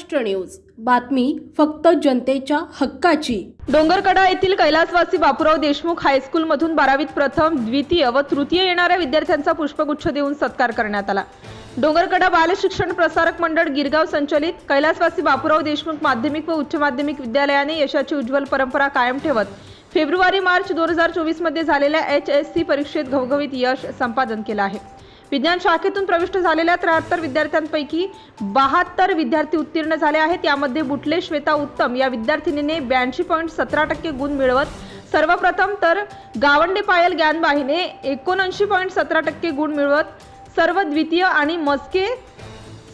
Maharashtra news. बातमी फक्त जनतेच्या हक्काची. डोंगरकडा येथील कैलासवासी बापूराव देशमुख हायस्कूलमधून बारावीत प्रथम द्वितीय व तृतीय येणाऱ्या विद्यार्थ्यांचा पुष्पगुच्छ देऊन सत्कार करण्यात आला. डोंगरकडा बाल शिक्षण प्रसारक मंडळ गिरगाव संचलित कैलासवासी बापूराव देशमुख माध्यमिक व उच्च माध्यमिक विद्यालयाने यशाची उज्ज्वल परंपरा कायम ठेवत फेब्रुवारी मार्च दोन हजार चोवीसमध्ये झालेल्या एच एस सी परीक्षेत घवघवीत यश संपादन केलं आहे. विज्ञान शाखेतून प्रविष्ट झालेल्या त्र्याहत्तर विद्यार्थ्यांपैकी बहात्तर विद्यार्थी उत्तीर्ण झाले आहेत. यामध्ये बुटले श्वेता उत्तम या विद्यार्थिनीने ब्याऐंशी पॉईंट सतरा टक्के गुण मिळवत सर्वप्रथम तर गावंडे पायल ज्ञानबाईने एकोणऐंशी पॉईंट सतरा टक्के गुण मिळवत सर्व द्वितीय आणि मस्के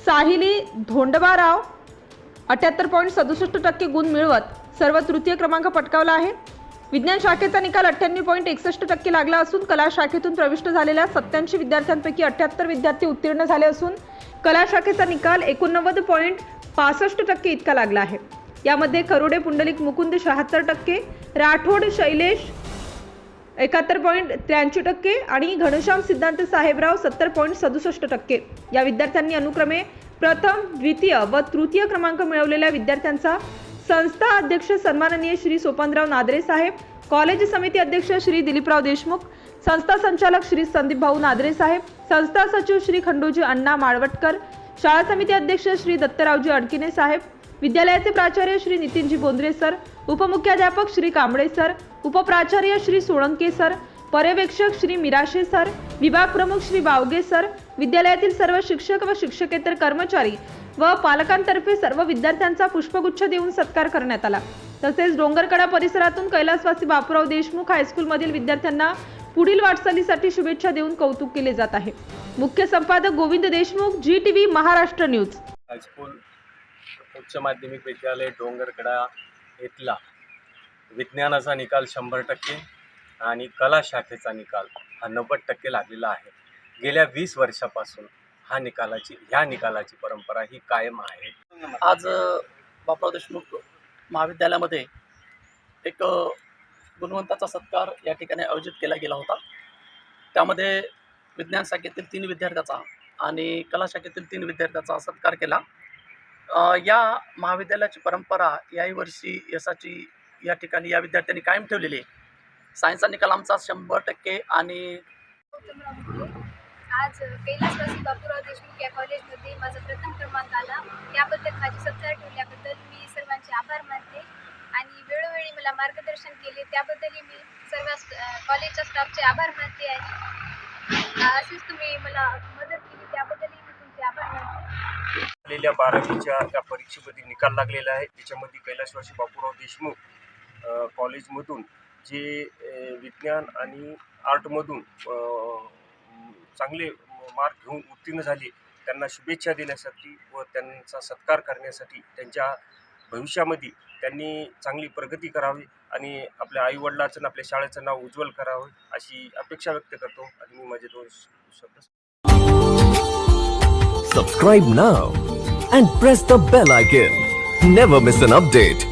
साहिली धोंडबाराव अठ्याहत्तर पॉईंट सदुसष्ट टक्के गुण मिळवत सर्व तृतीय क्रमांक पटकावला आहे. विज्ञान शाखेचा निकाल अठ्ठ्याण्णव पॉईंट एकसष्ट टक्के लागला असून कला शाखेतून प्रविष्ट झालेल्या सत्याऐंशी विद्यार्थ्यांपैकी अठ्याहत्तर विद्यार्थी उत्तीर्ण झाले असून कला शाखेचा निकाल एकोणनव्वद पॉईंट पासष्ट टक्के इतका लागला आहे. यामध्ये करोडे पुंडलिक मुकुंद शहात्तर टक्के राठोड शैलेश एकाहत्तर पॉईंट त्र्याऐंशी टक्के आणि घनश्याम सिद्धांत साहेबराव सत्तर पॉईंट सदुसष्ट टक्के. या विद्यार्थ्यांनी अनुक्रमे प्रथम द्वितीय व तृतीय क्रमांक मिळवलेल्या विद्यार्थ्यांचा संस्था अध्यक्ष सन्माननीय श्री सोपानराव नादरे साहेब कॉलेज समिती अध्यक्ष श्री दिलीपराव देशमुख संस्था संचालक श्री संदीप भाऊ नादरे साहेब संस्था सचिव श्री खंडोजी अण्णा माळवटकर शाळा समिती अध्यक्ष श्री दत्तरावजी अडकिने साहेब विद्यालयाचे प्राचार्य श्री नितीनजी बोंद्रे सर उपमुख्याध्यापक श्री कांबळे सर उपप्राचार्य श्री सोळंके सर पर्यवेक्षक श्री मिराशे सर विभाग प्रमुख श्री बावगे सर विद्यालयातील सर्व शिक्षक व शिक्षकेतर कर्मचारी व पालकांतर्फे सर्व विद्यार्थ्यांचा पुष्पगुच्छ देऊन सत्कार करण्यात आला. तसेच डोंगरकडा परिसरातून कैलासवासी बापूराव देशमुख हायस्कूलमधील विद्यार्थ्यांना पुढील वाटचालीसाठी शुभेच्छा देऊन कौतुक केले जात आहे. मुख्य संपादक Govind Deshmukh ji TV Maharashtra news high school उच्च माध्यमिक विद्यालय डोंगरकडा इथला विज्ञानाचा निकाल शंभर टक्के आणि कला शाखेचा निकाल हा नव्वद टक्के लागलेला आहे. गेल्या वीस वर्षापासून हा निकालाची ह्या निकालाची परंपरा ही कायम आहे. आज बापराव देशमुख महाविद्यालयामध्ये एक गुणवंताचा सत्कार या ठिकाणी आयोजित केला गेला होता. त्यामध्ये विज्ञान शाखेतील तीन विद्यार्थ्याचा आणि कला शाखेतील तीन विद्यार्थ्याचा सत्कार केला. या महाविद्यालयाची परंपरा याही वर्षी यशाची या ठिकाणी या विद्यार्थ्यांनी कायम ठेवलेली आहे. सायन्सचा निकाल आमचा शंभर टक्के आणि आज कैलासवासी बापूराव देशमुख या कॉलेजमध्ये माझा प्रथम क्रमांक आला. त्याबद्दल माझी सत्कार ठेवल्याबद्दल मी सर्वांचे आभार मानते आणि वेळोवेळी मला मार्गदर्शन केले त्याबद्दलही मी सर्व कॉलेजच्या स्टाफचे आभार मानते आणि असेच तुम्ही मला मदत केली त्याबद्दलही मी तुमचे आभार मानते. झालेल्या बारावीच्या त्या परीक्षेमध्ये निकाल लागलेला आहे. त्याच्यामध्ये कैलासवासी बापूराव देशमुख कॉलेजमधून जे विज्ञान आणि आर्टमधून चांगले मार्क घेऊन उत्तीर्ण झाले त्यांना शुभेच्छा देण्यासाठी व त्यांचा सत्कार करण्यासाठी त्यांच्या भविष्यामध्ये त्यांनी चांगली प्रगती करावी आणि आपल्या आईवडिलाचं आणि आपल्या शाळेचं नाव उज्ज्वल करावं अशी अपेक्षा व्यक्त करतो आणि मी माझे दोन शब्द subscribe now and press the bell icon never miss an update